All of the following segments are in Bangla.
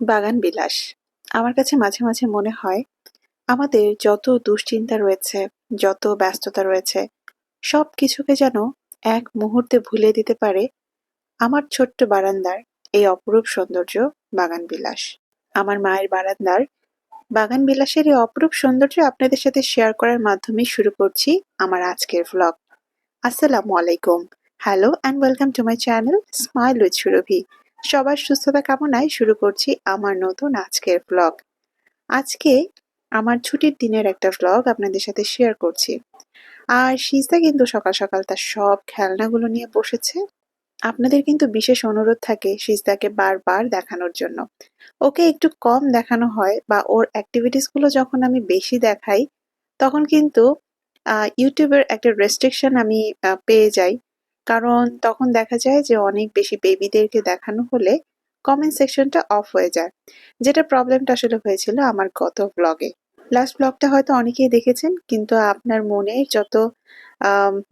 বাগান বিলাস। আমার কাছে মাঝে মাঝে মনে হয়, আমাদের যত দুশ্চিন্তা রয়েছে, যত ব্যস্ততা রয়েছে সব কিছুকে যেন এক মুহূর্তে ভুলে দিতে পারে আমার ছোট্ট বারান্দার এই অপরূপ সৌন্দর্য বাগান বিলাস। আমার মায়ের বারান্দার বাগান বিলাসের এই অপরূপ সৌন্দর্য আপনাদের সাথে শেয়ার করার মাধ্যমে শুরু করছি আমার আজকের ভ্লগ আসসালামু আলাইকুম। Hello and welcome to my channel smile with Surabhi সবার সুস্থতা কামনায় শুরু করছি আমার নতুন আজকের ব্লগ আজকে আমার ছুটির দিনের একটা ব্লগ আপনাদের সাথে শেয়ার করছি। আর সিজদা কিন্তু সকাল সকাল তার সব খেলনাগুলো নিয়ে বসেছে। আপনাদের কিন্তু বিশেষ অনুরোধ থাকে সিজদাকে বারবার দেখানোর জন্য। ওকে একটু কম দেখানো হয় বা ওর অ্যাক্টিভিটিসগুলো যখন আমি বেশি দেখাই, তখন কিন্তু ইউটিউবের একটা রেস্ট্রিকশন আমি পেয়ে যাই। কারণ তখন দেখা যায় যে অনেক বেশি বেবিদেরকে দেখানো হলে কমেন্ট সেকশনটা অফ হয়ে যায়। যেটা প্রবলেমটা আসলে হয়েছিল আমার গত ব্লগে লাস্ট ব্লগটা হয়তো অনেকেই দেখেছেন, কিন্তু আপনার মনে যত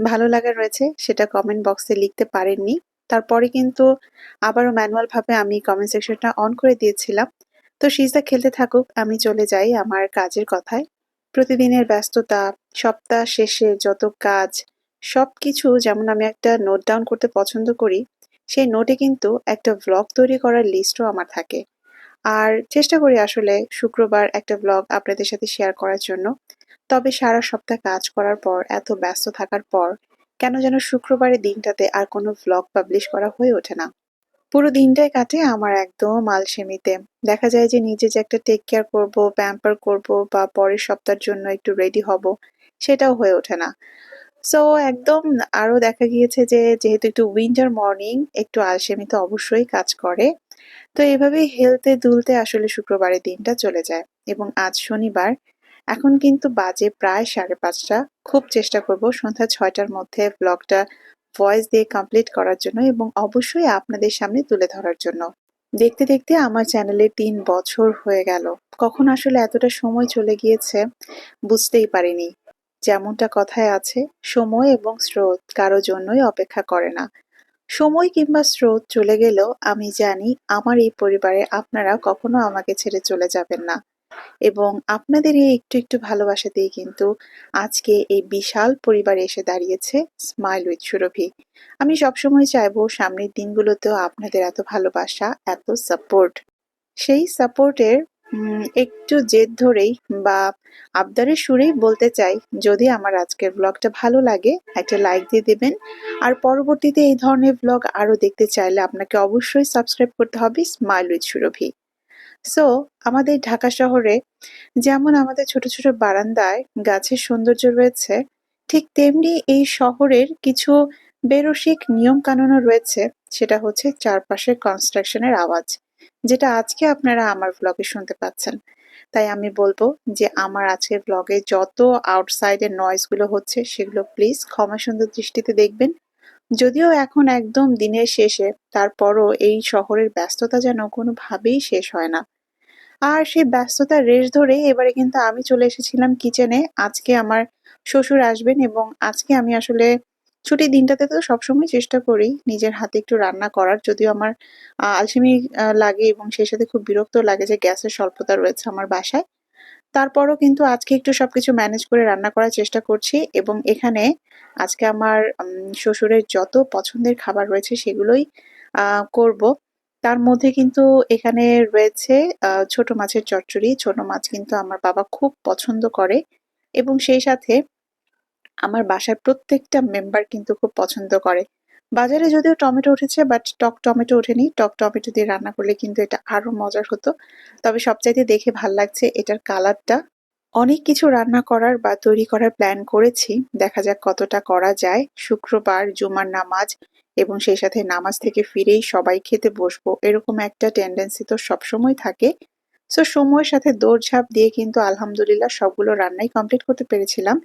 ভালো লাগা রয়েছে সেটা কমেন্ট বক্সে লিখতে পারেননি। তারপরে কিন্তু আবারও ম্যানুয়াল ভাবে আমি কমেন্ট সেকশনটা অন করে দিয়েছিলাম। তো সিজদা খেলতে থাকুক, আমি চলে যাই আমার কাজের কথায়। প্রতিদিনের ব্যস্ততা, সপ্তাহ শেষে যত কাজ সব কিছু যেমন আমি একটা নোট ডাউন করতে পছন্দ করি, সেই নোটে কিন্তু একটা ব্লগ তৈরি করার লিস্টও আমার থাকে। আর চেষ্টা করি আসলে শুক্রবার একটা ব্লগ আপনাদের সাথে শেয়ার করার জন্য। তবে সারা সপ্তাহ কাজ করার পর, এত ব্যস্ত থাকার পর, কেন যেন শুক্রবারের দিনটাতে আর কোনো ব্লগ পাবলিশ করা হয়ে ওঠে না। পুরো দিনটাই কাটে আমার একদম আলসেমিতে। দেখা যায় যে নিজে যে একটা টেক কেয়ার করব প্যাম্পার করব বা পরের সপ্তাহের জন্য একটু রেডি হব, সেটাও হয়ে ওঠে না। সো একদম আরও দেখা গিয়েছে যে যেহেতু একটু উইন্টার মর্নিং একটু আলসেমি তো অবশ্যই কাজ করে। তো এভাবে হেলতে দুলতে আসলে শুক্রবারের দিনটা চলে যায় এবং আজ শনিবার। এখন কিন্তু বাজে প্রায় সাড়ে পাঁচটা। খুব চেষ্টা করব সন্ধ্যা ছয়টার মধ্যে ব্লগটা ভয়েস দিয়ে কমপ্লিট করার জন্য এবং অবশ্যই আপনাদের সামনে তুলে ধরার জন্য। দেখতে দেখতে আমার চ্যানেলে তিন বছর হয়ে গেল। কখন আসলে এতটা সময় চলে গিয়েছে বুঝতেই পারিনি। যেমনটা কথায় আছে, সময় এবং স্রোত কারও জন্যই অপেক্ষা করে না। সময় কিংবা স্রোত চলে গেলেও আমি জানি আমার এই পরিবারে আপনারা কখনো আমাকে ছেড়ে চলে যাবেন না। এবং আপনাদের এই একটু একটু ভালোবাসাতেই কিন্তু আজকে এই বিশাল পরিবারে এসে দাঁড়িয়েছে স্মাইল উইথ সুরভি আমি সবসময় চাইব সামনের দিনগুলোতেও আপনাদের এত ভালোবাসা, এত সাপোর্ট সেই সাপোর্টের একটু জেদ ধরেই বা আবদারের সুরেই বলতে চাই, যদি আমার আজকের ব্লগটা ভালো লাগে, একটা লাইক দিয়ে দেবেন। আর পরবর্তীতে এই ধরনের ব্লগ আরও দেখতে চাইলে আপনাকে অবশ্যই সাবস্ক্রাইব করতে হবে স্মাইল উইথ সুরভি সো আমাদের ঢাকা শহরে যেমন আমাদের ছোট ছোট বারান্দায় গাছের সৌন্দর্য রয়েছে, ঠিক তেমনি এই শহরের কিছু বেরসিক নিয়ম কানুনও রয়েছে, সেটা হচ্ছে চারপাশে কনস্ট্রাকশনের আওয়াজ। যেটা আজকে আপনারা আমার ব্লগে শুনতে পাচ্ছেন। তাই আমি বলব যে আমার আজকের ব্লগে যত আউটসাইডের নয়েজগুলো হচ্ছে, সেগুলো প্লিজ ক্ষমা সুন্দর দৃষ্টিতে দেখবেন। যদিও এখন একদম দিনের শেষে, তারপরও এই শহরের ব্যস্ততা যেন কোনোভাবেই শেষ হয় না। আর সেই ব্যস্ততার রেশ ধরে এবারে কিন্তু আমি চলে এসেছিলাম কিচেনে আজকে আমার শ্বশুর আসবেন এবং আজকে আমি আসলে ছুটির দিনটাতে তো সবসময় চেষ্টা করি নিজের হাতে একটু রান্না করার, যদিও আমার আলসেমি লাগে এবং সেই সাথে খুব বিরক্ত লাগে যে গ্যাসের স্বল্পতা রয়েছে আমার বাসায়। তারপরও কিন্তু আজকে একটু সবকিছু ম্যানেজ করে রান্না করার চেষ্টা করছি এবং এখানে আজকে আমার শ্বশুরের যত পছন্দের খাবার রয়েছে সেগুলোই করব। তার মধ্যে কিন্তু এখানে রয়েছে ছোট মাছের চচ্চড়ি। ছোট মাছ কিন্তু আমার বাবা খুব পছন্দ করে এবং সেই সাথে আমার বাসার প্রত্যেকটা মেম্বার কিন্তু খুব পছন্দ করে। বাজারে যদিও টমেটো উঠেছে বাট টক টমেটো ওঠেনি। টক টমেটো দিয়ে রান্না করলে কিন্তু এটা আরও মজার হতো। তবে সবচাইতে দেখে ভালো লাগছে এটার কালারটা। অনেক কিছু রান্না করার বা তৈরি করার প্ল্যান করেছি। দেখা যাক কতটা করা যায়। শুক্রবার, জুমার নামাজ এবং সেই সাথে নামাজ থেকে ফিরেই সবাই খেতে বসবো এরকম একটা টেন্ডেন্সি তো সবসময় থাকে। সো সময়ের সাথে দৌড়ঝাঁপ দিয়ে কিন্তু আলহামদুলিল্লাহ সবগুলো রান্নাই কমপ্লিট করতে পেরেছিলাম।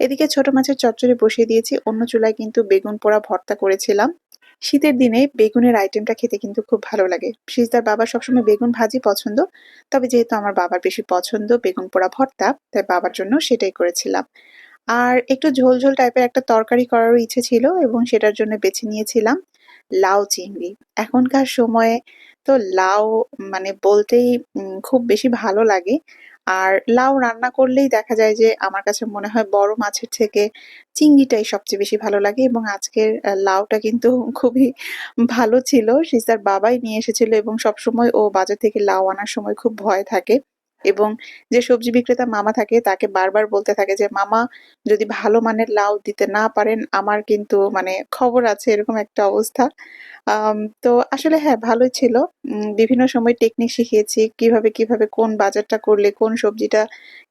এদিকে ছোট মাছের চচ্চড়ি বসিয়ে দিয়েছি। অন্য চুলায় কিন্তু বেগুন পোড়া ভর্তা করেছিলাম। শীতের দিনে বেগুনের আইটেমটা খেতে কিন্তু খুব ভালো লাগে। সিজদার বাবা সবসময় বেগুন ভাজি পছন্দ। তবে যেহেতু আমার বাবার বেশি পছন্দ বেগুন পোড়া ভর্তা, তাই বাবার জন্য সেটাই করেছিলাম। আর একটু ঝোল ঝোল টাইপের একটা তরকারি করারও ইচ্ছে ছিল এবং সেটার জন্য বেছে নিয়েছিলাম লাউ চিংড়ি। এখনকার সময়ে তো লাউ মানে বলতেই খুব বেশি ভালো লাগে। আর লাউ রান্না করলেই দেখা যায় যে আমার কাছে মনে হয় বড় মাছের থেকে চিংড়িটাই সবচেয়ে বেশি ভালো লাগে এবং আজকের লাউটা কিন্তু খুবই ভালো ছিল। সিসার বাবাই নিয়ে এসেছিল এবং সবসময় ও বাজার থেকে লাউ আনার সময় খুব ভয় থাকে। এবং যে সবজি বিক্রেতা মামা থাকে তাকে বারবার বলতে থাকে যে, "মামা যদি ভালো মানের লাউ দিতে না পারেন আমার কিন্তু মানে খবর আছে" এরকম একটা অবস্থা। তো আসলে হ্যাঁ, ভালোই ছিল। বিভিন্ন সময় টেকনিক শিখিয়েছি। কীভাবে, কীভাবে কোন বাজারটা করলে কোন সবজিটা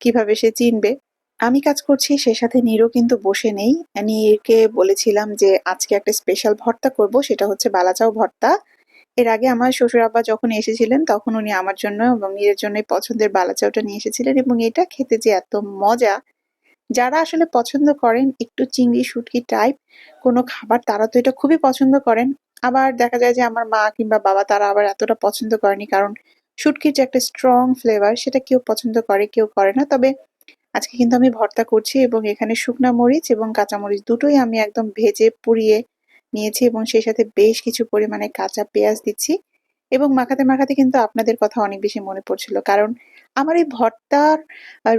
কীভাবে সে চিনবে। আমি কাজ করছি সে সাথে নীরও কিন্তু বসে নেই। নীরকে বলেছিলাম যে আজকে একটা স্পেশাল ভর্তা করব সেটা হচ্ছে বালাচাও ভর্তা। এর আগে আমার শ্বশুর আব্বা যখন এসেছিলেন তখন উনি আমার জন্য এবং নীরের জন্যই পছন্দের বালাচাওটা নিয়ে এসেছিলেন এবং এটা খেতে যে এত মজা! যারা আসলে পছন্দ করেন একটু চিংড়ি, শুঁটকি টাইপ কোনো খাবার তারা তো এটা খুবই পছন্দ করেন। আবার দেখা যায় যে আমার মা কিংবা বাবা তারা আবার এতটা পছন্দ করেনি। কারণ শুঁটকির যে একটা স্ট্রং ফ্লেভার সেটা কেউ পছন্দ করে, কেউ করে না। তবে আজকে কিন্তু আমি ভর্তা করছি এবং এখানে শুকনা মরিচ এবং কাঁচামরিচ দুটোই আমি একদম ভেজে পুড়িয়ে নিয়েছি এবং সেই সাথে বেশ কিছু পরিমাণে কাঁচা পেঁয়াজ দিচ্ছি এবং মাখাতে, মাখাতে কিন্তু আপনাদের কথা অনেক বেশি মনে পড়ছিল। কারণ আমার এই ভর্তার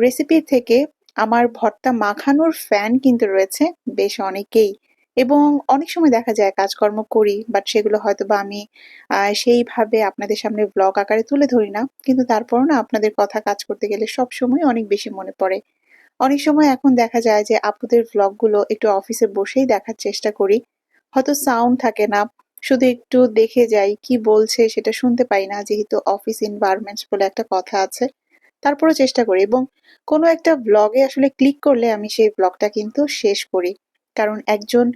রেসিপি থেকে আমার ভর্তা মাখানোর ফ্যান কিন্তু রয়েছে বেশ অনেকেই। এবং অনেক সময় দেখা যায় কাজকর্ম করি বাট সেগুলো হয়তোবা আমি আ সেইভাবে আপনাদের সামনে ভ্লগ আকারে তুলে ধরি না। কিন্তু তারপরও না আপনাদের কথা কাজ করতে গেলে সবসময় অনেক বেশি মনে পড়ে। অনেক সময় এখন দেখা যায় যে আপুদের ভ্লগগুলো একটু অফিসে বসেই দেখার চেষ্টা করি। হয়তো সাউন্ড থাকে না। শুধু একটু দেখে যাই, কি বলছে সেটা শুনতে পাই না যেহেতু অফিস এনভায়রনমেন্টস বলে একটা কথা আছে। তারপরেও চেষ্টা করি এবং কোনো একটা ব্লগে আসলে ক্লিক করলে আমি সেই ব্লগটা কিন্তু শেষ করি। কারণ একজন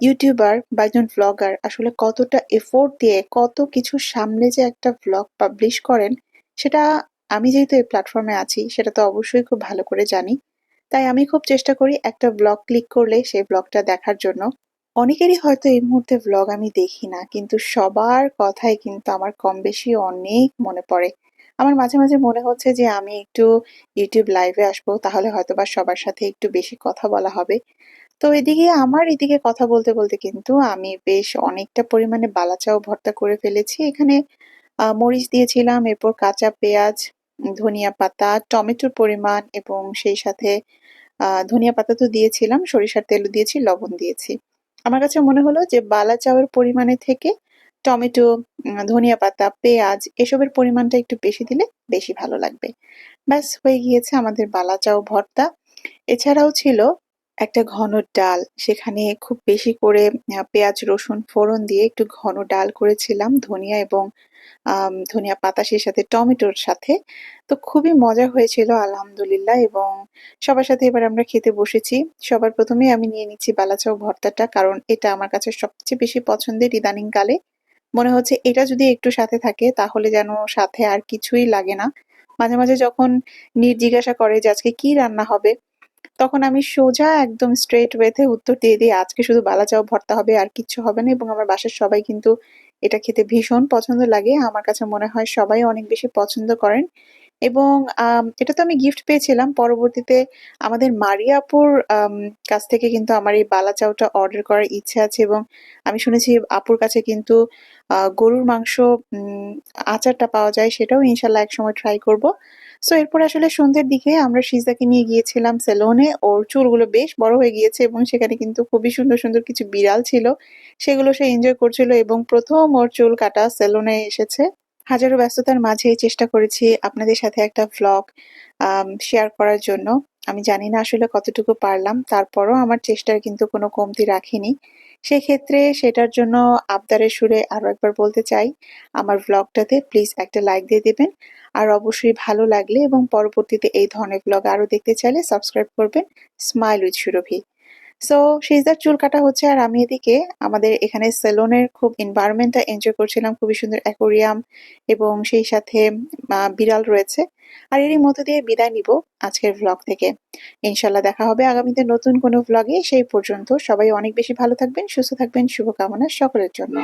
ইউটিউবার বা একজন ব্লগার আসলে কতটা এফোর্ট দিয়ে কত কিছু সামনে যে একটা ব্লগ পাবলিশ করেন সেটা আমি যেহেতু এই প্ল্যাটফর্মে আছি সেটা তো অবশ্যই খুব ভালো করে জানি। তাই আমি খুব চেষ্টা করি একটা ব্লগ ক্লিক করলে সেই ব্লগটা দেখার জন্য। অনেকেরই হয়তো এই মুহূর্তে ভ্লগ আমি দেখি না। কিন্তু সবার কথাই কিন্তু আমার কম বেশি অনেক মনে পড়ে। আমার মাঝে, মাঝে মনে হচ্ছে যে আমি একটু ইউটিউব লাইভে আসব তাহলে হয়তো বা সবার সাথে একটু বেশি কথা বলা হবে। তো এদিকে আমার এদিকে কথা বলতে, বলতে কিন্তু আমি বেশ অনেকটা পরিমাণে বালাচাও ভর্তা করে ফেলেছি। এখানে মরিচ দিয়েছিলাম, এরপর কাঁচা পেঁয়াজ, ধনিয়া পাতা, টমেটোর পরিমাণ এবং সেই সাথে ধনিয়া পাতা তো দিয়েছিলাম, সরিষার তেলও দিয়েছি, লবণ দিয়েছি। আমার কাছে মনে হলো যে বালা চাউয়ের পরিমাণে থেকে টমেটো, ধনিয়া পাতা, পেঁয়াজ এসবের পরিমাণটা একটু বেশি দিলে বেশি ভালো লাগবে। ব্যাস হয়ে গিয়েছে আমাদের বালা চাউ ভর্তা। এছাড়াও ছিল একটা ঘন ডাল। সেখানে খুব বেশি করে পেঁয়াজ, রসুন ফোড়ন দিয়ে একটু ঘন ডাল করেছিলাম ধনিয়া এবং ধনিয়া পাতা সেই সাথে টমেটোর সাথে। তো খুবই মজা হয়েছিল আলহামদুলিল্লাহ এবং সবার সাথে এবার আমরা খেতে বসেছি। সবার ১ম এই আমি নিয়ে নিচ্ছি বালাচাও ভর্তাটা কারণ এটা আমার কাছে সবচেয়ে বেশি পছন্দের ইদানিংকালে। মনে হচ্ছে এটা যদি একটু সাথে থাকে তাহলে যেন সাথে আর কিছুই লাগে না। মাঝে, মাঝে যখন নীর জিজ্ঞাসা করে যে আজকে কি রান্না হবে? তখন আমি সোজা একদম স্ট্রেট ওয়েতে উত্তর দিয়ে দিই, আজকে শুধু বালা বালাচাও ভর্তা হবে আর কিচ্ছু হবে না এবং আমার বাসার সবাই কিন্তু এটা খেতে ভীষণ পছন্দ লাগে। আমার কাছে মনে হয় সবাই অনেক বেশি পছন্দ করেন এবং এটা তো আমি গিফট পেয়েছিলাম। পরবর্তীতে আমাদের মারিয়াপুর কাছ থেকে কিন্তু আমার এই বালা চাউটা অর্ডার করার ইচ্ছে আছে এবং আমি শুনেছি আপুর কাছে কিন্তু গরুর মাংস আচারটা পাওয়া যায় সেটাও ইনশাআল্লাহ একসময় ট্রাই করব। সো এরপর আসলে সন্ধ্যের দিকে আমরা সিজাকে নিয়ে গিয়েছিলাম সেলুনে। ওর চুলগুলো বেশ বড় হয়ে গিয়েছে এবং সেখানে কিন্তু খুবই সুন্দর, সুন্দর কিছু বিড়াল ছিল। সেগুলো সে এনজয় করছিল এবং প্রথম ওর চুল কাটা সেলুনে এসেছে। হাজারো ব্যস্ততার মাঝে চেষ্টা করেছি আপনাদের সাথে একটা ভ্লগ শেয়ার করার জন্য। আমি জানি না আসলে কতটুকু পারলাম। তারপরও আমার চেষ্টার কিন্তু কোনো কমতি রাখিনি। সেক্ষেত্রে সেটার জন্য আবদারের সুরে আরও একবার বলতে চাই, আমার ভ্লগটাতে প্লিজ একটা লাইক দিয়ে দিবেন। আর অবশ্যই ভালো লাগলে এবং পরবর্তীতে এই ধরনের ভ্লগ আরও দেখতে চাইলে সাবস্ক্রাইব করবেন স্মাইল উইথ সুরভি। সো সেজদার চুল কাটা হচ্ছে আর আমি এদিকে আমাদের এখানে সেলুনের খুব এনভায়রনমেন্টটা এনজয় করছিলাম। খুবই সুন্দর অ্যাকোরিয়াম এবং সেই সাথে বিড়াল রয়েছে। আর এরই মধ্য দিয়ে বিদায় নিব আজকের ভ্লগ থেকে। ইনশাল্লাহ দেখা হবে আগামীতে নতুন কোনো ভ্লগে। সেই পর্যন্ত সবাই অনেক বেশি ভালো থাকবেন, সুস্থ থাকবেন শুভকামনা সকলের জন্য।